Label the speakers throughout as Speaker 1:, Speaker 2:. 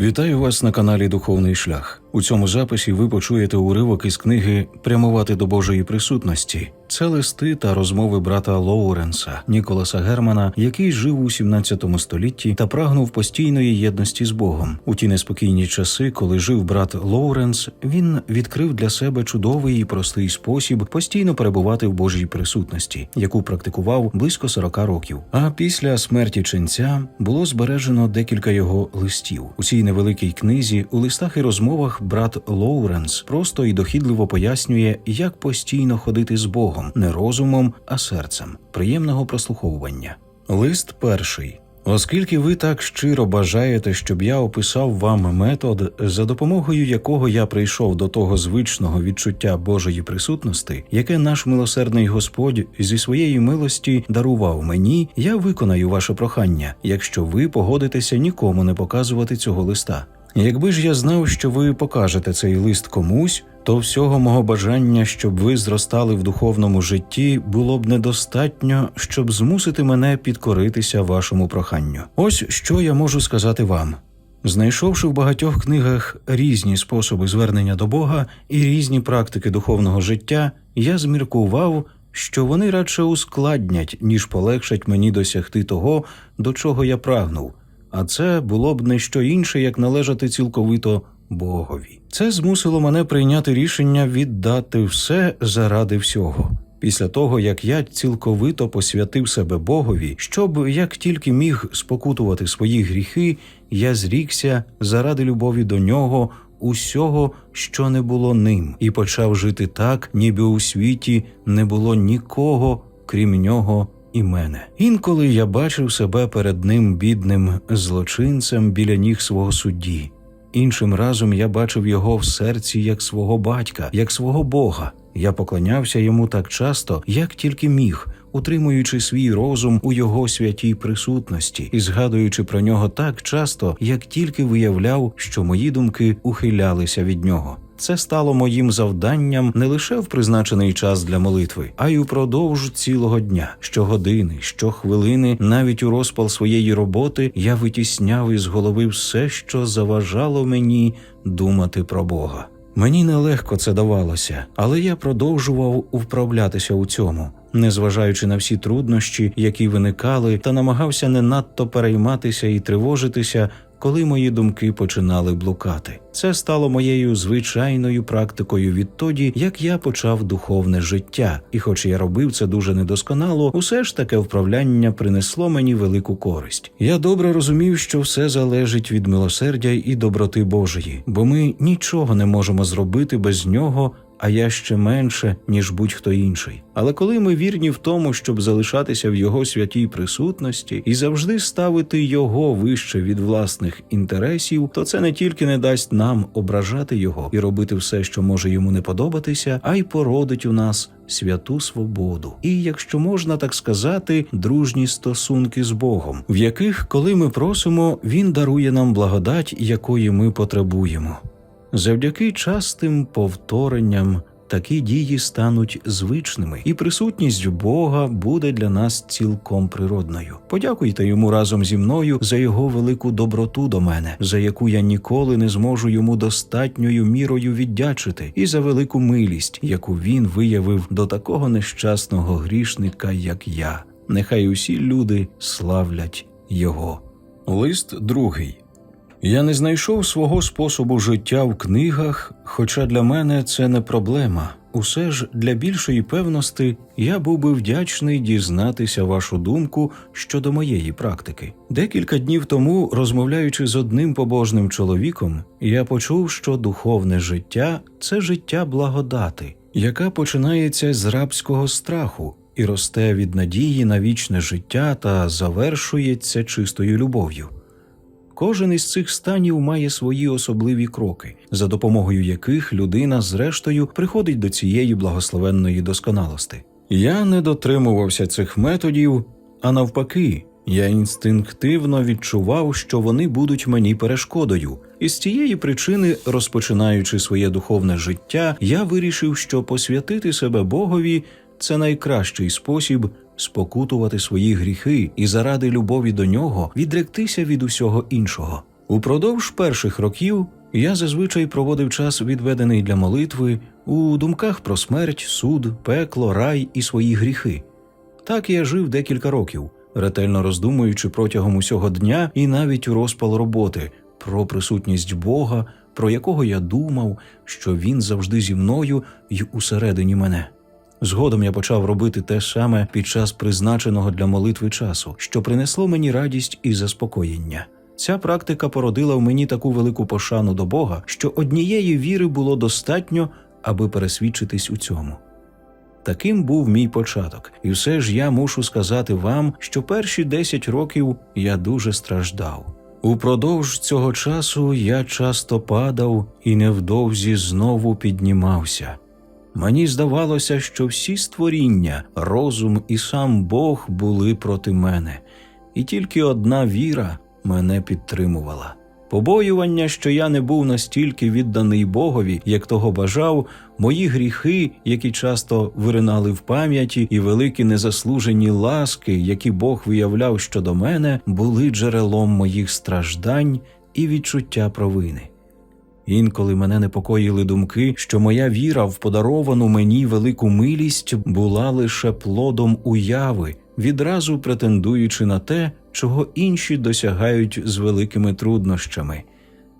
Speaker 1: Вітаю вас на каналі Духовний Шлях. У цьому записі ви почуєте уривок із книги Прямувати до Божої присутності. Це листи та розмови брата Лоуренса Ніколаса Германа, який жив у 17 столітті та прагнув постійної єдності з Богом. У ті неспокійні часи, коли жив брат Лоуренс, він відкрив для себе чудовий і простий спосіб постійно перебувати в Божій присутності, яку практикував близько 40 років. А після смерті ченця було збережено декілька його листів. У цій невеликій книзі у листах і розмовах брат Лоуренс просто і дохідливо пояснює, як постійно ходити з Богом, не розумом, а серцем. Приємного прослуховування. Лист перший. Оскільки ви так щиро бажаєте, щоб я описав вам метод, за допомогою якого я прийшов до того звичного відчуття Божої присутності, яке наш милосердний Господь зі своєї милості дарував мені, я виконаю ваше прохання, якщо ви погодитеся нікому не показувати цього листа. Якби ж я знав, що ви покажете цей лист комусь, то всього мого бажання, щоб ви зростали в духовному житті, було б недостатньо, щоб змусити мене підкоритися вашому проханню. Ось що я можу сказати вам. Знайшовши в багатьох книгах різні способи звернення до Бога і різні практики духовного життя, я зміркував, що вони радше ускладнять, ніж полегшать мені досягти того, до чого я прагнув. А це було б не що інше, як належати цілковито Богові. Це змусило мене прийняти рішення віддати все заради всього. Після того, як я цілковито посвятив себе Богові, щоб як тільки міг спокутувати свої гріхи, я зрікся заради любові до нього усього, що не було ним, і почав жити так, ніби у світі не було нікого, крім нього і мене. Інколи я бачив себе перед ним бідним злочинцем біля ніг свого судді. Іншим разом я бачив його в серці як свого батька, як свого Бога. Я поклонявся йому так часто, як тільки міг, утримуючи свій розум у його святій присутності і згадуючи про нього так часто, як тільки виявляв, що мої думки ухилялися від нього. Це стало моїм завданням не лише в призначений час для молитви, а й упродовж цілого дня. Щогодини, щохвилини, навіть у розпал своєї роботи я витісняв із голови все, що заважало мені думати про Бога. Мені нелегко це давалося, але я продовжував вправлятися у цьому, незважаючи на всі труднощі, які виникали, та намагався не надто перейматися і тривожитися, коли мої думки починали блукати. Це стало моєю звичайною практикою відтоді, як я почав духовне життя, і, хоч я робив це дуже недосконало, усе ж таке вправляння принесло мені велику користь. Я добре розумів, що все залежить від милосердя і доброти Божої, бо ми нічого не можемо зробити без нього. А я ще менше, ніж будь-хто інший. Але коли ми вірні в тому, щоб залишатися в його святій присутності і завжди ставити його вище від власних інтересів, то це не тільки не дасть нам ображати його і робити все, що може йому не подобатися, а й породить у нас святу свободу. І, якщо можна так сказати, дружні стосунки з Богом, в яких, коли ми просимо, він дарує нам благодать, якої ми потребуємо. Завдяки частим повторенням такі дії стануть звичними, і присутність Бога буде для нас цілком природною. Подякуйте йому разом зі мною за його велику доброту до мене, за яку я ніколи не зможу йому достатньою мірою віддячити, і за велику милість, яку він виявив до такого нещасного грішника, як я. Нехай усі люди славлять його. Лист другий. Я не знайшов свого способу життя в книгах, хоча для мене це не проблема. Усе ж для більшої певності я був би вдячний дізнатися вашу думку щодо моєї практики. Декілька днів тому, розмовляючи з одним побожним чоловіком, я почув, що духовне життя це життя благодати, яка починається з рабського страху і росте від надії на вічне життя та завершується чистою любов'ю. Кожен із цих станів має свої особливі кроки, за допомогою яких людина, зрештою, приходить до цієї благословенної досконалости. Я не дотримувався цих методів, а навпаки, я інстинктивно відчував, що вони будуть мені перешкодою. І з цієї причини, розпочинаючи своє духовне життя, я вирішив, що посвятити себе Богові це найкращий спосіб спокутувати свої гріхи і заради любові до нього відректися від усього іншого. Упродовж перших років я зазвичай проводив час, відведений для молитви, у думках про смерть, суд, пекло, рай і свої гріхи. Так я жив декілька років, ретельно роздумуючи протягом усього дня і навіть у розпал роботи про присутність Бога, про якого я думав, що він завжди зі мною й усередині мене. Згодом я почав робити те саме під час призначеного для молитви часу, що принесло мені радість і заспокоєння. Ця практика породила в мені таку велику пошану до Бога, що однієї віри було достатньо, аби пересвідчитись у цьому. Таким був мій початок, і все ж я мушу сказати вам, що перші 10 років я дуже страждав. Упродовж цього часу я часто падав і невдовзі знову піднімався. Мені здавалося, що всі створіння, розум і сам Бог були проти мене, і тільки одна віра мене підтримувала. Побоювання, що я не був настільки відданий Богові, як того бажав, мої гріхи, які часто виринали в пам'яті, і великі незаслужені ласки, які Бог виявляв щодо мене, були джерелом моїх страждань і відчуття провини. Інколи мене непокоїли думки, що моя віра в подаровану мені велику милість була лише плодом уяви, відразу претендуючи на те, чого інші досягають з великими труднощами.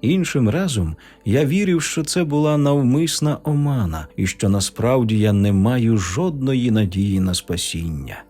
Speaker 1: Іншим разом я вірив, що це була навмисна омана, і що насправді я не маю жодної надії на спасіння.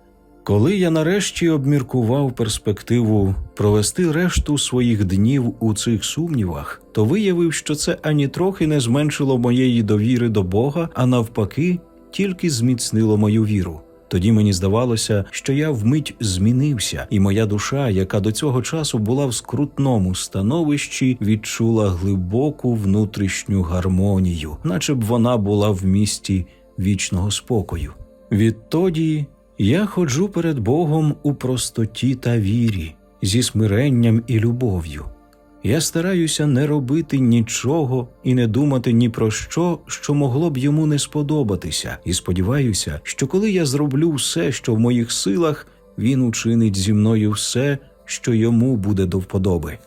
Speaker 1: Коли я нарешті обміркував перспективу провести решту своїх днів у цих сумнівах, то виявив, що це ані трохи не зменшило моєї довіри до Бога, а навпаки, тільки зміцнило мою віру. Тоді мені здавалося, що я вмить змінився, і моя душа, яка до цього часу була в скрутному становищі, відчула глибоку внутрішню гармонію, наче б вона була в місті вічного спокою. Відтоді я ходжу перед Богом у простоті та вірі, зі смиренням і любов'ю. Я стараюся не робити нічого і не думати ні про що, що могло б йому не сподобатися, і сподіваюся, що коли я зроблю все, що в моїх силах, він учинить зі мною все, що йому буде до вподоби.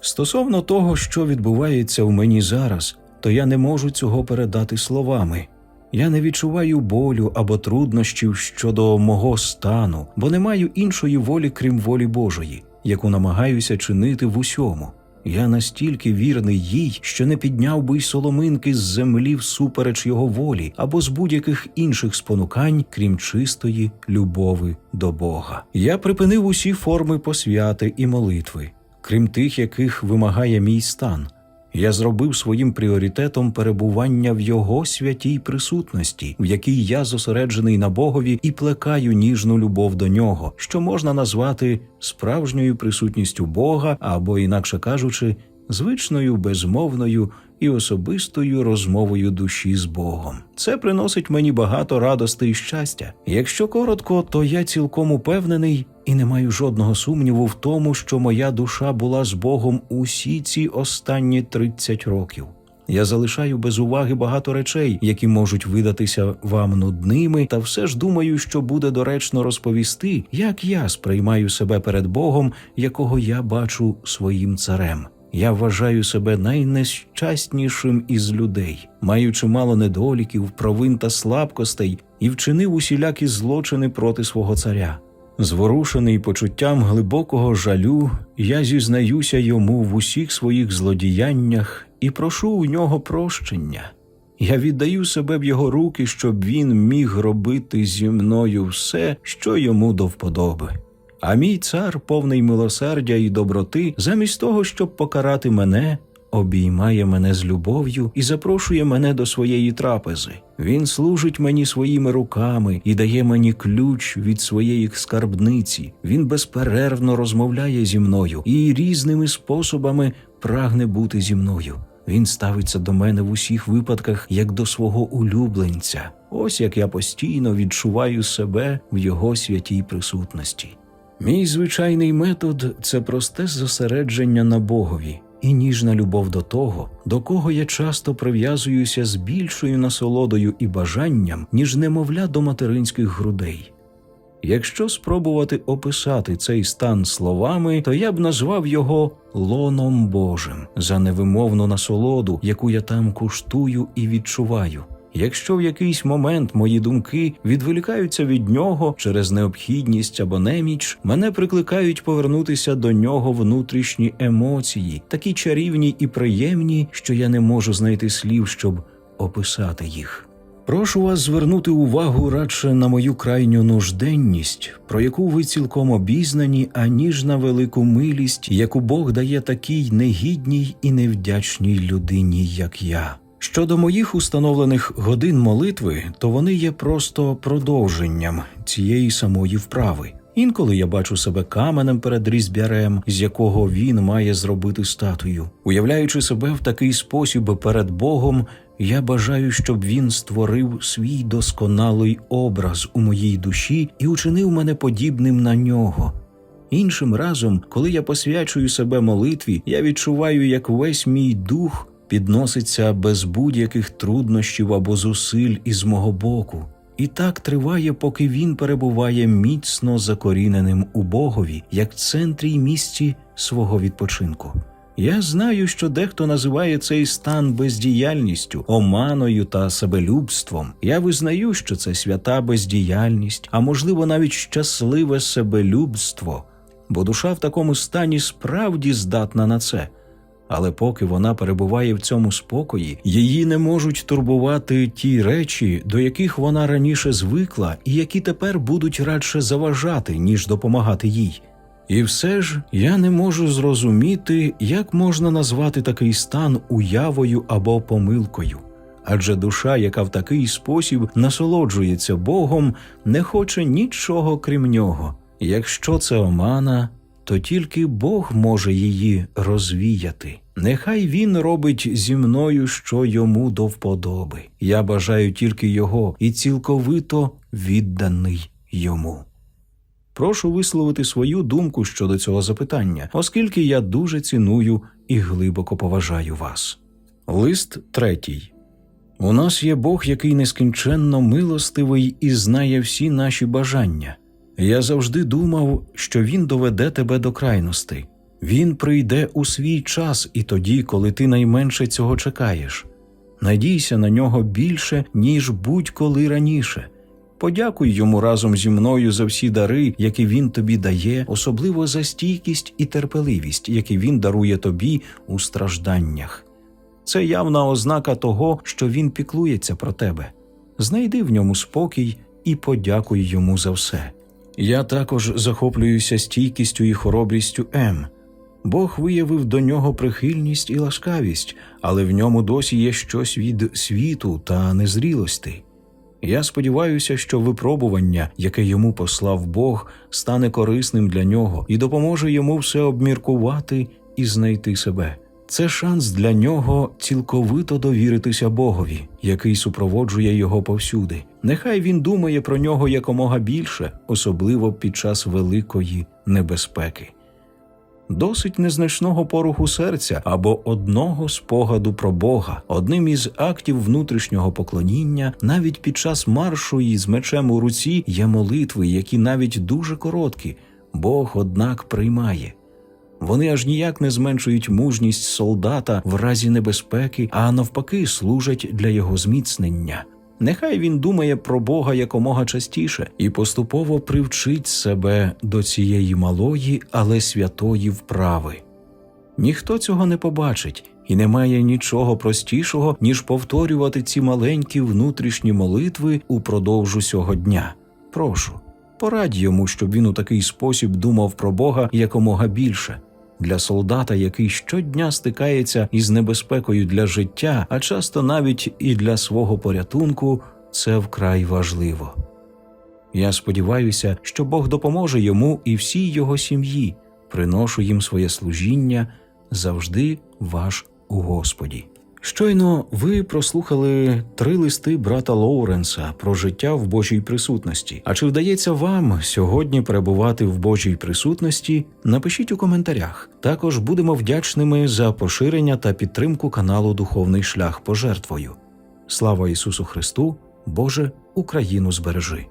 Speaker 1: Стосовно того, що відбувається в мені зараз, то я не можу цього передати словами. Я не відчуваю болю або труднощів щодо мого стану, бо не маю іншої волі, крім волі Божої, яку намагаюся чинити в усьому. Я настільки вірний їй, що не підняв би й соломинки з землі всупереч його волі або з будь-яких інших спонукань, крім чистої любови до Бога. Я припинив усі форми посвяти і молитви, крім тих, яких вимагає мій стан. Я зробив своїм пріоритетом перебування в його святій присутності, в якій я зосереджений на Богові і плекаю ніжну любов до нього, що можна назвати справжньою присутністю Бога, або, інакше кажучи, звичною, безмовною і особистою розмовою душі з Богом. Це приносить мені багато радости і щастя. Якщо коротко, то я цілком упевнений і не маю жодного сумніву в тому, що моя душа була з Богом усі ці останні 30 років. Я залишаю без уваги багато речей, які можуть видатися вам нудними, та все ж думаю, що буде доречно розповісти, як я сприймаю себе перед Богом, якого я бачу своїм царем. Я вважаю себе найнещаснішим із людей, маю чимало недоліків, провин та слабкостей і вчинив усілякі злочини проти свого царя. Зворушений почуттям глибокого жалю, я зізнаюся йому в усіх своїх злодіяннях і прошу у нього прощення. Я віддаю себе в його руки, щоб він міг робити зі мною все, що йому до вподоби. А мій цар, повний милосердя і доброти, замість того, щоб покарати мене, обіймає мене з любов'ю і запрошує мене до своєї трапези. Він служить мені своїми руками і дає мені ключ від своєї скарбниці. Він безперервно розмовляє зі мною і різними способами прагне бути зі мною. Він ставиться до мене в усіх випадках як до свого улюбленця. Ось як я постійно відчуваю себе в його святій присутності. Мій звичайний метод це просте зосередження на Богові і ніжна любов до того, до кого я часто прив'язуюся з більшою насолодою і бажанням, ніж немовля до материнських грудей. Якщо спробувати описати цей стан словами, то я б назвав його лоном Божим за невимовну насолоду, яку я там куштую і відчуваю. Якщо в якийсь момент мої думки відволікаються від нього через необхідність або неміч, мене прикликають повернутися до нього внутрішні емоції, такі чарівні і приємні, що я не можу знайти слів, щоб описати їх. Прошу вас звернути увагу радше на мою крайню нужденність, про яку ви цілком обізнані, аніж на велику милість, яку Бог дає такій негідній і невдячній людині, як я. Щодо моїх установлених годин молитви, то вони є просто продовженням цієї самої вправи. Інколи я бачу себе каменем перед різьбярем, з якого він має зробити статую. Уявляючи себе в такий спосіб перед Богом, я бажаю, щоб він створив свій досконалий образ у моїй душі і учинив мене подібним на нього. Іншим разом, коли я посвячую себе молитві, я відчуваю, як весь мій дух підноситься без будь-яких труднощів або зусиль із мого боку. І так триває, поки він перебуває міцно закоріненим у Богові, як центрі й місці свого відпочинку. Я знаю, що дехто називає цей стан бездіяльністю, оманою та себелюбством. Я визнаю, що це свята бездіяльність, а можливо навіть щасливе себелюбство, бо душа в такому стані справді здатна на це. Але поки вона перебуває в цьому спокої, її не можуть турбувати ті речі, до яких вона раніше звикла, і які тепер будуть радше заважати, ніж допомагати їй. І все ж я не можу зрозуміти, як можна назвати такий стан уявою або помилкою. Адже душа, яка в такий спосіб насолоджується Богом, не хоче нічого крім нього. Якщо це омана, то тільки Бог може її розвіяти. Нехай він робить зі мною, що йому до вподоби. Я бажаю тільки його і цілковито відданий йому. Прошу висловити свою думку щодо цього запитання, оскільки я дуже ціную і глибоко поважаю вас. Лист третій. У нас є Бог, який нескінченно милостивий і знає всі наші бажання. Я завжди думав, що Він доведе тебе до крайностей. Він прийде у свій час і тоді, коли ти найменше цього чекаєш. Надійся на нього більше, ніж будь-коли раніше. Подякуй йому разом зі мною за всі дари, які він тобі дає, особливо за стійкість і терпеливість, які він дарує тобі у стражданнях. Це явна ознака того, що він піклується про тебе. Знайди в ньому спокій і подякуй йому за все. Я також захоплююся стійкістю і хоробрістю М. Бог виявив до нього прихильність і ласкавість, але в ньому досі є щось від світу та незрілості. Я сподіваюся, що випробування, яке йому послав Бог, стане корисним для нього і допоможе йому все обміркувати і знайти себе. Це шанс для нього цілковито довіритися Богові, який супроводжує його повсюди. Нехай він думає про нього якомога більше, особливо під час великої небезпеки. Досить незначного поруху серця або одного спогаду про Бога, одним із актів внутрішнього поклоніння, навіть під час маршу із мечем у руці є молитви, які навіть дуже короткі, Бог, однак, приймає. Вони аж ніяк не зменшують мужність солдата в разі небезпеки, а навпаки служать для його зміцнення. Нехай він думає про Бога якомога частіше і поступово привчить себе до цієї малої, але святої вправи. Ніхто цього не побачить, і немає нічого простішого, ніж повторювати ці маленькі внутрішні молитви упродовж усього дня. Прошу, порадь йому, щоб він у такий спосіб думав про Бога якомога більше. Для солдата, який щодня стикається із небезпекою для життя, а часто навіть і для свого порятунку, це вкрай важливо. Я сподіваюся, що Бог допоможе йому і всій його сім'ї, приношу їм своє служіння завжди ваш у Господі. Щойно ви прослухали три листи брата Лоуренса про життя в Божій присутності. А чи вдається вам сьогодні перебувати в Божій присутності? Напишіть у коментарях. Також будемо вдячними за поширення та підтримку каналу Духовний шлях пожертвою. Слава Ісусу Христу! Боже, Україну збережи!